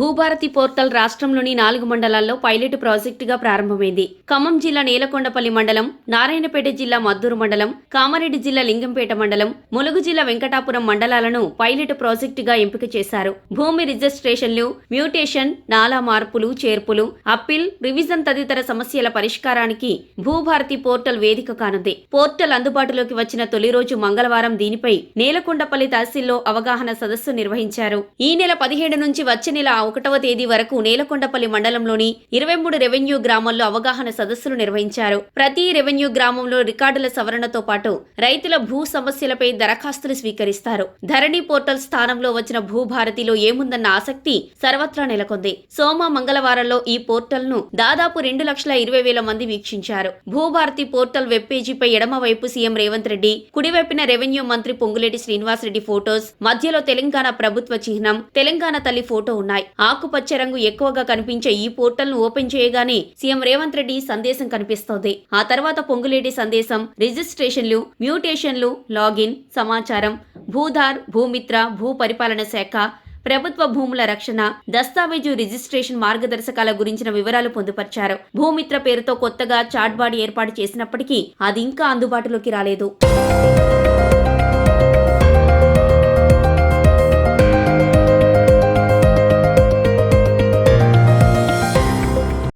Bhubharati portal రాష్ట్రంలోని నాలుగు మండలాల్లో పైలట్ ప్రాజెక్టుగా ప్రారంభమైంది. ఖమ్మం జిల్లా నేలకొండపల్లి మండలం నారాయణపేట జిల్లా మద్దూరు మండలం కామారెడ్డి జిల్లా లింగంపేట మండలం ములుగు జిల్లా వెంకటాపురం మండలాలను పైలట్ ప్రాజెక్టుగా ఎంపిక చేశారు. భూమి రిజిస్ట్రేషన్లు మ్యూటేషన్ నాలా మార్పులు చేర్పులు అప్పీల్ రివిజన్ తదితర సమస్యల పరిష్కారానికి భూభారతి పోర్టల్ వేదిక కానుంది. పోర్టల్ అందుబాటులోకి వచ్చిన తొలి రోజు మంగళవారం దీనిపై నేలకొండపల్లి తహసీల్లో అవగాహన సదస్సు నిర్వహించారు. ఈ నెల పదిహేడు నుంచి వచ్చే నెల ఒకటవ తేదీ వరకు నేలకొండపల్లి మండలంలోని ఇరవై మూడు రెవెన్యూ గ్రామాల్లో అవగాహన సదస్సులు నిర్వహించారు. ప్రతి రెవెన్యూ గ్రామంలో రికార్డుల సవరణతో పాటు రైతుల భూ సమస్యలపై దరఖాస్తులు స్వీకరిస్తారు. ధరణి పోర్టల్ స్థానంలో వచ్చిన భూభారతిలో ఏముందన్న ఆసక్తి సర్వత్రా నెలకొంది. సోమ మంగళవారంలో ఈ పోర్టల్ను దాదాపు రెండు లక్షల ఇరవై వేల మంది వీక్షించారు. భూభారతి పోర్టల్ వెబ్ పేజీపై ఎడమవైపు సీఎం రేవంత్ రెడ్డి కుడివైపున రెవెన్యూ మంత్రి పొంగులేటి శ్రీనివాసరెడ్డి ఫోటోస్ మధ్యలో తెలంగాణ ప్రభుత్వ చిహ్నం తెలంగాణ తల్లి ఫోటో ఉన్నాయి. ఆకుపచ్చ రంగు ఎక్కువగా కనిపించే ఈ పోర్టల్ను ఓపెన్ చేయగానే సీఎం రేవంత్ రెడ్డి సందేశం కనిపిస్తోంది. ఆ తర్వాత పొంగులేటి సందేశం రిజిస్ట్రేషన్లు మ్యూటేషన్లు లాగిన్ సమాచారం భూధార్ భూమిత్ర భూ పరిపాలన శాఖ ప్రభుత్వ భూముల రక్షణ దస్తావేజు రిజిస్ట్రేషన్ మార్గదర్శకాల గురించిన వివరాలు పొందుపరిచారు. భూమిత్ర పేరుతో కొత్తగా చాట్బాడీ ఏర్పాటు చేసినప్పటికీ అది ఇంకా అందుబాటులోకి రాలేదు.